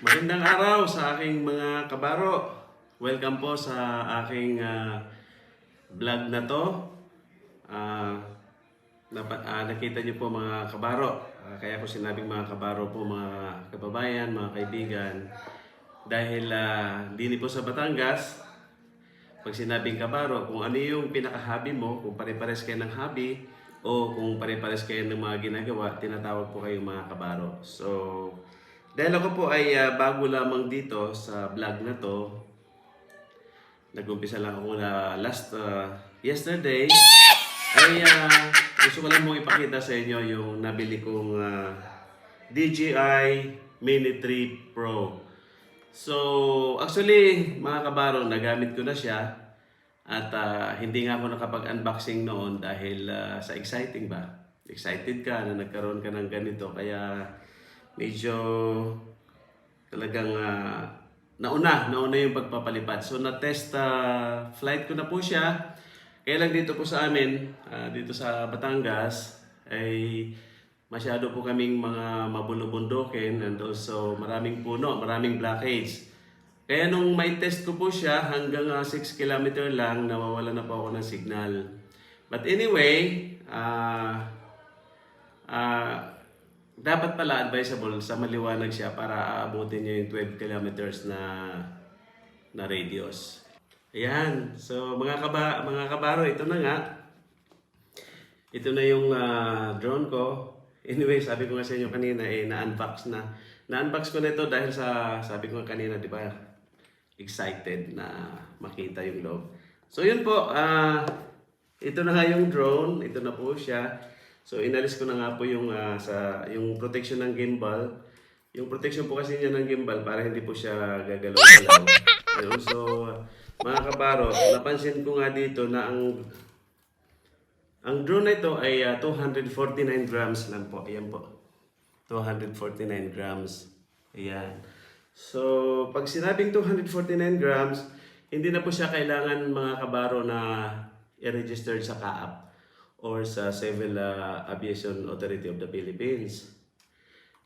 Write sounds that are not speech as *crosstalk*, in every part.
Magandang araw sa aking mga kabaro. Welcome po sa aking ah, vlog na to. Ah, napa- ah, nakita niyo po mga kabaro. Ah, kaya ko sinabing mga kabaro po mga kababayan, mga kaibigan. Dahil uh, dini po sa Batangas, pag sinabing kabaro, kung ano yung pinaka-hobby mo, kung pare-pares kayo ng hobby, o kung pare-pares kayo ng mga ginagawa, tinatawag po kayong mga kabaro. So, dahil ako po ay ah, bago lamang dito sa vlog na to, nag-umpisa lang ako na last ah, yesterday, ay ah, gusto ko lang mong ipakita sa inyo yung nabili kong ah, DJI Mini 3 Pro. So, actually, mga kabaro, nagamit ko na siya. At ah, hindi nga ako nakapag-unboxing noon dahil ah, sa exciting ba? Excited ka na nagkaroon ka ng ganito. Kaya medyo talagang ah, nauna, nauna yung pagpapalipad. So, na-test ah, flight ko na po siya. Kaya lang dito po sa amin, ah, dito sa Batangas, ay masyado po kaming mga mabulubundukin and also maraming puno, maraming blockades. Kaya nung may test ko po siya, hanggang 6 km lang, nawawala na po ako ng signal. But anyway, ah ah dapat pala advisable sa maliwanag siya para aabutin niya yung 12 kilometers na na radius. Ayan. So mga kaba mga kabaro, ito na nga. Ito na yung ah, drone ko. Anyway, sabi ko nga sa inyo kanina eh na-unbox na. Na-unbox ko na ito dahil sa sabi ko kanina, di ba? Excited na makita yung loob. So yun po, ah ito na nga yung drone, ito na po siya. So inalis ko na nga po yung ah, sa yung protection ng gimbal. Yung protection po kasi niya ng gimbal para hindi po siya gagalaw-galaw. So mga kabaro, napansin ko nga dito na ang ang drone na ito ay ah, 249 grams lang po. Ayan po. 249 grams. Ayan. So, pag sinabing 249 grams, hindi na po siya kailangan mga kabaro na i-register sa CAAP or sa Civil ah, Aviation Authority of the Philippines.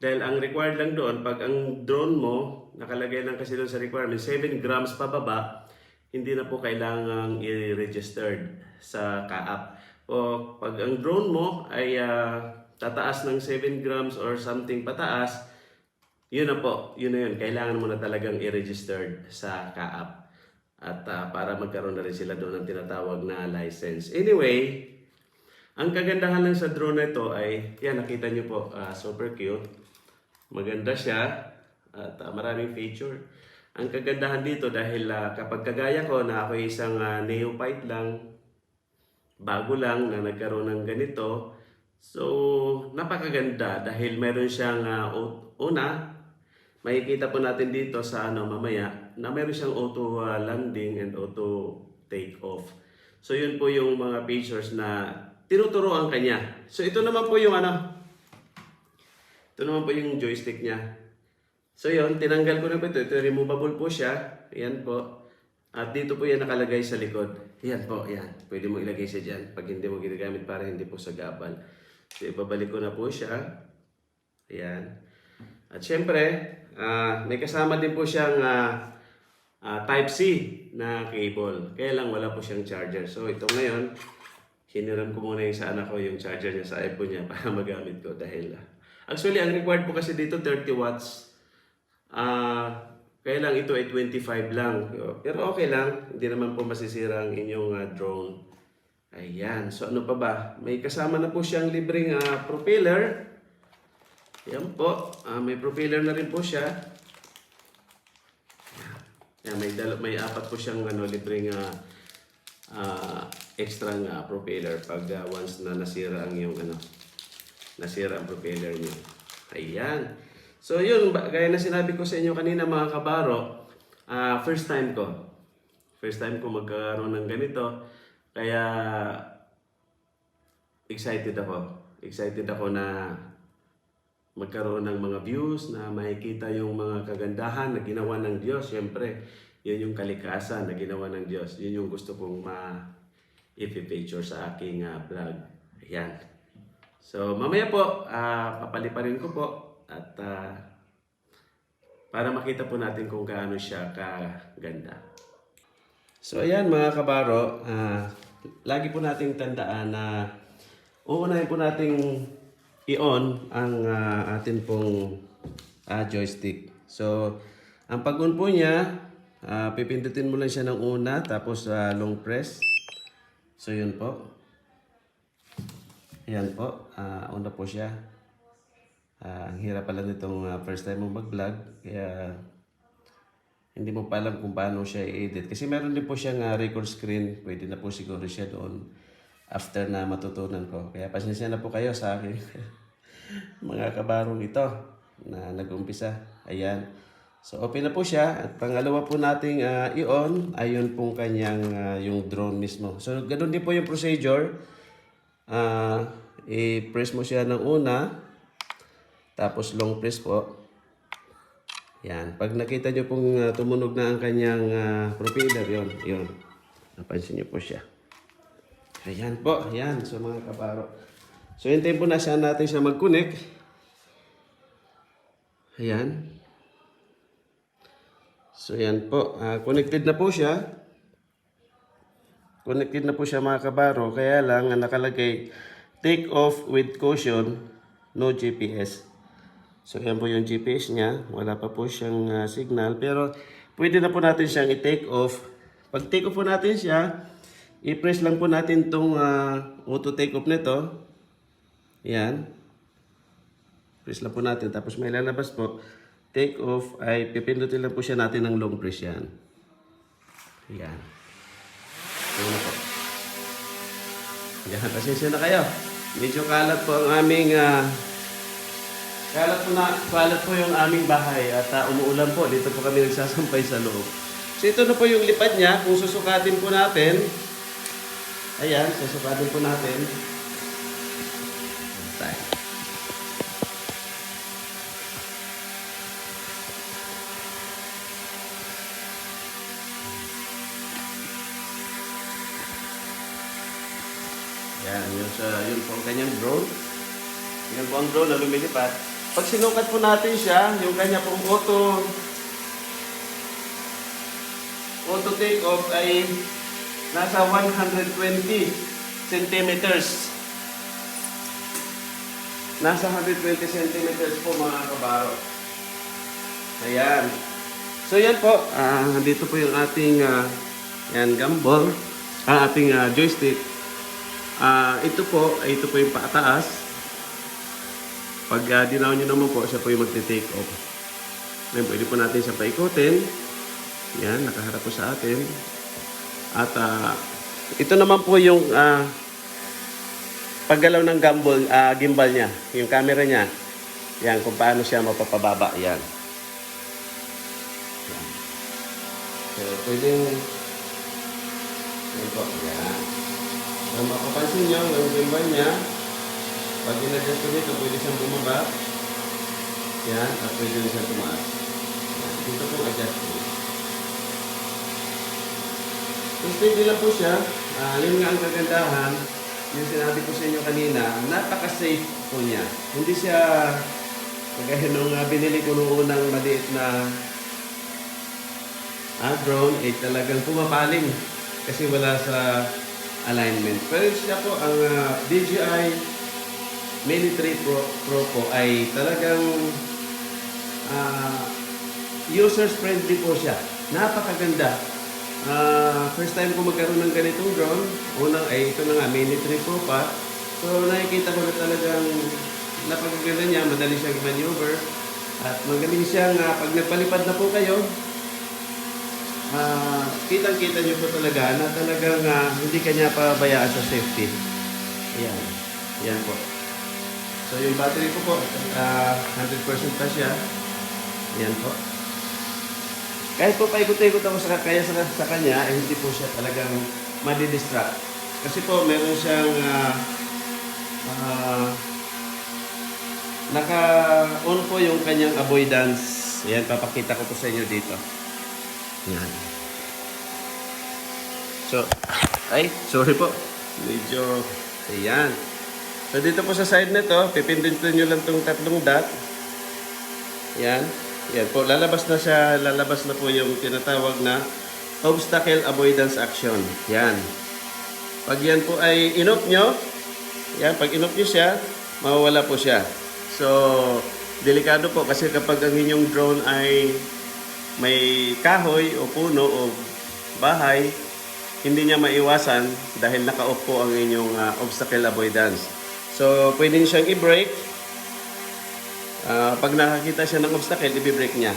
Dahil ang required lang doon, pag ang drone mo, nakalagay lang kasi doon sa requirement, 7 grams pababa, hindi na po kailangang i-registered sa CAAP. O pag ang drone mo ay ah, tataas ng 7 grams or something pataas, yun na po, yun na yun. Kailangan mo na talagang i-registered sa CAAP. At ah, para magkaroon na rin sila doon ng tinatawag na license. Anyway, ang kagandahan lang sa drone na ito ay, yan nakita nyo po, ah, super cute. Maganda siya at ah, maraming feature. Ang kagandahan dito dahil ah, kapag kagaya ko na ako isang ah, neophyte lang, bago lang na nagkaroon ng ganito, so napakaganda dahil meron siyang au- una, makikita po natin dito sa ano mamaya na meron siyang auto ah, landing and auto take off. So yun po yung mga features na tinuturoan kanya. So ito naman po yung ano, ito naman po yung joystick niya. So yun, tinanggal ko na po ito. Ito removable po siya. Ayan po. At dito po yan nakalagay sa likod. Ayan po, ayan. Pwede mo ilagay siya dyan pag hindi mo ginagamit para hindi po sa gabal. So ibabalik ko na po siya. Ayan. At syempre, ah, may kasama din po siyang ah, ah, Type-C na cable. Kaya lang wala po siyang charger. So ito ngayon, hiniram ko muna yung sa anak ko yung charger niya sa iPhone niya para *laughs* magamit ko dahil ah, actually ang required po kasi dito 30 watts. Ah, kaya lang ito ay 25 lang. Pero okay lang, hindi naman po masisira ang inyong ah, drone. Ayan, so ano pa ba? May kasama na po siyang libreng ah, propeller. Yan po, ah, may propeller na rin po siya. Yan, may, may apat po siyang ano, libreng ah, ah, extra nga propeller pag ah, once na nasira ang yung ano, nasira ang propeller niyo. Ayan. So yun, gaya na sinabi ko sa inyo kanina mga kabaro, ah, first time ko. First time ko magkaroon ng ganito. Kaya excited ako. Excited ako na magkaroon ng mga views, na makikita yung mga kagandahan na ginawa ng Diyos. Siyempre, yun yung kalikasan na ginawa ng Diyos. Yun yung gusto kong ma i-feature sa aking ah, vlog. Ayan. So, mamaya po, ah, papaliparin ko po at ah, para makita po natin kung gaano siya kaganda. So ayan mga kabaro, ah, lagi po nating tandaan na uunahin po nating i-on ang ah, atin pong ah, joystick. So ang pag-on po niya, ah, pipindutin mo lang siya ng una tapos ah, long press. So yun po. Ayan po, ah, una po siya. Ah, ang hirap pala nitong ah, first time mo mag-vlog, kaya hindi mo pa alam kung paano siya i-edit. Kasi meron din po siyang ah, record screen, pwede na po siguro siya doon after na matutunan ko. Kaya pasensya na po kayo sa akin. *laughs* mga kabarong ito na nag-umpisa. Ayan. So open na po siya. At pangalawa po nating ah, i-on, ayun pong kanyang ah, yung drone mismo. So ganun din po yung procedure. Ah, i-press mo siya ng una. Tapos long press po. Yan. Pag nakita nyo pong ah, tumunog na ang kanyang uh, propeller, yun, yun. Napansin nyo po siya. Ayan po, ayan. So mga kabaro. So hintayin po na siya natin siya mag-connect. Ayan. So yan po. Ah, connected na po siya. Connected na po siya mga kabaro. Kaya lang ang nakalagay, take off with caution, no GPS. So yan po yung GPS niya. Wala pa po siyang ah, signal. Pero pwede na po natin siyang i-take off. Pag take off po natin siya, i-press lang po natin itong auto take off nito. Yan. Press lang po natin. Tapos may lalabas po. Take off ay pipindutin lang po siya natin ng long press yan. Yan. Ito na po. Yan. Pasensya na kayo. Medyo kalat po ang aming ah, Kalat po, na, kalat po yung aming bahay at uh, umuulan po. Dito po kami nagsasampay sa loob. So ito na po yung lipad niya. Kung susukatin po natin, ayan, susukatin po natin. Tayo. Yan, yun, po ang kanyang drone. Yan po ang drone na lumilipad. Pag sinukat po natin siya, yung kanya pong auto auto take off ay nasa 120 centimeters. Nasa 120 centimeters po mga kabaro. Ayan. So yan po, ah dito po yung ating ah, yan gimbal, ah, ating ah, joystick. Ah, ito po, ito po yung pataas. Pag uh, dinaw nyo naman po, siya po yung magte-take off. Ngayon, pwede po natin siya paikutin. Yan, nakaharap po sa atin. At ah, ito naman po yung ah, paggalaw ng gimbal, ah, gimbal niya. Yung camera niya. Yan, kung paano siya mapapababa. Yan. So, pwedeng... Yan po. Yan. Kung mapapansin nyo, yung gimbal niya, pag in-adjust ko dito, pwede siyang bumaba. Yan, at pwede rin siyang tumaas. Yan, dito po adjust ko. Kung steady lang po siya, ah, yun nga ang kagandahan, yung sinabi ko sa inyo kanina, napaka-safe po niya. Hindi siya, kagaya nung ah, binili ko noong unang maliit na ah, drone, eh talagang pumapaling kasi wala sa alignment. Pero siya po, ang ah, DJI Mini 3 Pro, Pro po ay talagang ah, users friendly po siya. Napakaganda. Ah, first time ko magkaroon ng ganitong drone. Unang ay ito na nga, Mini 3 Pro pa. So nakikita ko na talagang napakaganda niya, madali siyang maneuver. At magaling siyang, ah, pag nagpalipad na po kayo, ah, kitang-kita niyo po talaga na talagang ah, hindi kanya pabayaan sa safety. Yan. Yan po. So yung battery ko po, ah, 100% pa siya. Yan po. Kahit po paikot-ikot ako sa, kaya sa, sa kanya, eh, hindi po siya talagang madidistract. Kasi po, meron siyang ah, ah, naka-on po yung kanyang avoidance. Yan, papakita ko po sa inyo dito. Yan. So, ay, sorry po. Medyo, ayan. So, dito po sa side nito, pipindutin nyo lang itong tatlong dot. Yan. Yan po, lalabas na siya, lalabas na po yung tinatawag na obstacle avoidance action. Yan. Pag yan po ay inop nyo, yan, pag inop nyo siya, mawawala po siya. So, delikado po kasi kapag ang inyong drone ay may kahoy o puno o bahay, hindi niya maiwasan dahil naka-off ang inyong ah, obstacle avoidance. So, pwede siyang i-brake. Ah, pag nakakita siya ng obstacle, i-brake niya.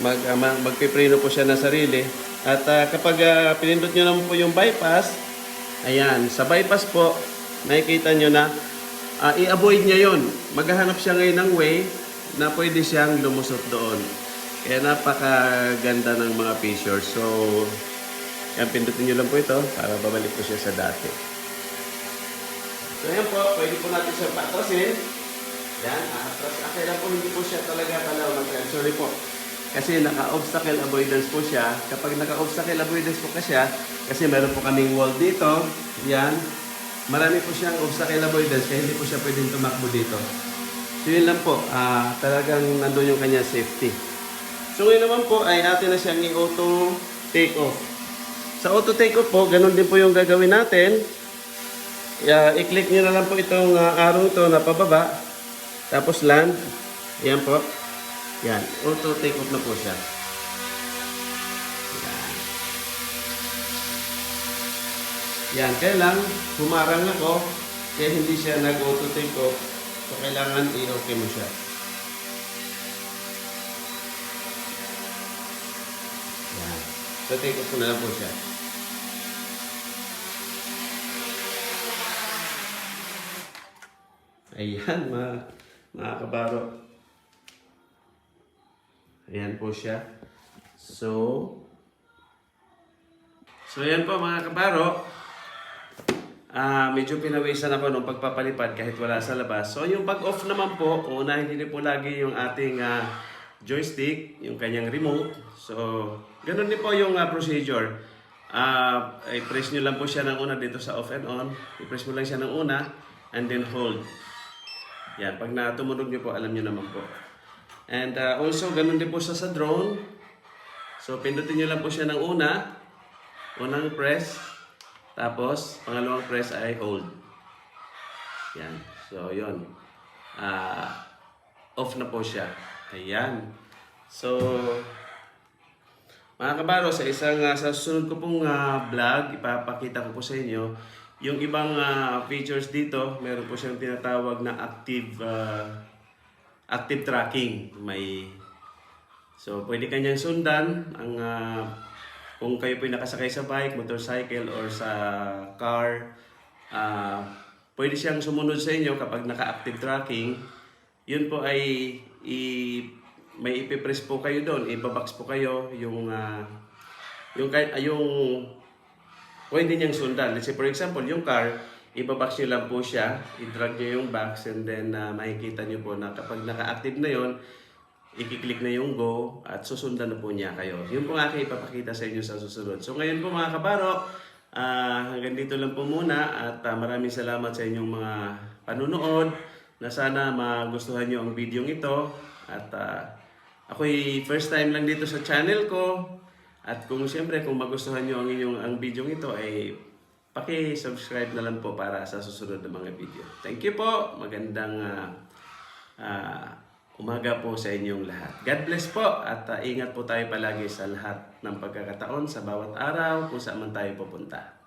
Mag, uh, magpipreno po siya na sarili. At ah, kapag ah, pinindot niyo naman po yung bypass, ayan, sa bypass po, nakikita niyo na ah, i-avoid niya yon. Maghahanap siya ngayon ng way na pwede siyang lumusot doon. Kaya napakaganda ng mga features. So, yan, pindutin nyo lang po ito para babalik po siya sa dati. So, yan po. Pwede po natin siya patrasin. Yan, atras. Okay lang po, hindi po siya talaga talaw ng Sorry po. Kasi naka-obstacle avoidance po siya. Kapag naka-obstacle avoidance po kasi siya, kasi meron po kaming wall dito. Yan. Marami po siyang obstacle avoidance kaya hindi po siya pwedeng tumakbo dito. So yun lang po, ah talagang nandun yung kanya safety. So ngayon naman po ay atin na siyang i-auto take off. Sa auto take off po, ganun din po yung gagawin natin. Ya, i-click nyo na lang po itong ah, arrow to na pababa. Tapos land. Yan po. Yan. Auto take off na po siya. Yan. Yan. Kaya lang, humarang ako. Kaya hindi siya nag-auto take off. So, kailangan i-okay mo siya. Yan. So, take off ko na po siya. Ayan, mga, mga kabaro. Ayan po siya. So, so ayan po mga kabaro. Ah, medyo pinawisan ako nung pagpapalipad kahit wala sa labas. So, yung pag-off naman po, unahin niyo po lagi yung ating ah, joystick, yung kanyang remote. So, ganun din po yung ah, procedure. Ah, i-press nyo lang po siya ng una dito sa off and on. I-press mo lang siya ng una and then hold. Yan, pag natumunog nyo po, alam nyo naman po. And ah, also, ganun din po siya sa drone. So, pindutin nyo lang po siya ng una. Unang press. Tapos, pangalawang press ay hold. Yan. So, yun. Ah, off na po siya. Ayan. So, mga kabaro, sa isang ah, sa susunod ko pong ah, vlog, ipapakita ko po sa inyo yung ibang ah, features dito. Meron po siyang tinatawag na active ah, active tracking. May So, pwede kanyang sundan ang ah, kung kayo po nakasakay sa bike, motorcycle, or sa car, ah, pwede siyang sumunod sa inyo kapag naka-active tracking. Yun po ay i, may ipipress po kayo doon, ibabox po kayo yung ah, yung kay- ah, yung pwede niyang sundan. Let's say for example, yung car, ibabox niyo lang po siya, i-drag niyo yung box and then ah, makikita niyo po na kapag naka-active na yon i-click na yung go at susundan na po niya kayo. Yun po aking ipapakita sa inyo sa susunod. So ngayon po mga kabaro, ah, hanggang dito lang po muna at ah, maraming salamat sa inyong mga panunood na sana magustuhan nyo ang video ito at ah, ako'y first time lang dito sa channel ko at kung siyempre kung magustuhan nyo ang inyong ang video ito ay paki-subscribe na lang po para sa susunod na mga video. Thank you po. Magandang ah, ah, umaga po sa inyong lahat. God bless po at ah, ingat po tayo palagi sa lahat ng pagkakataon sa bawat araw kung saan man tayo pupunta.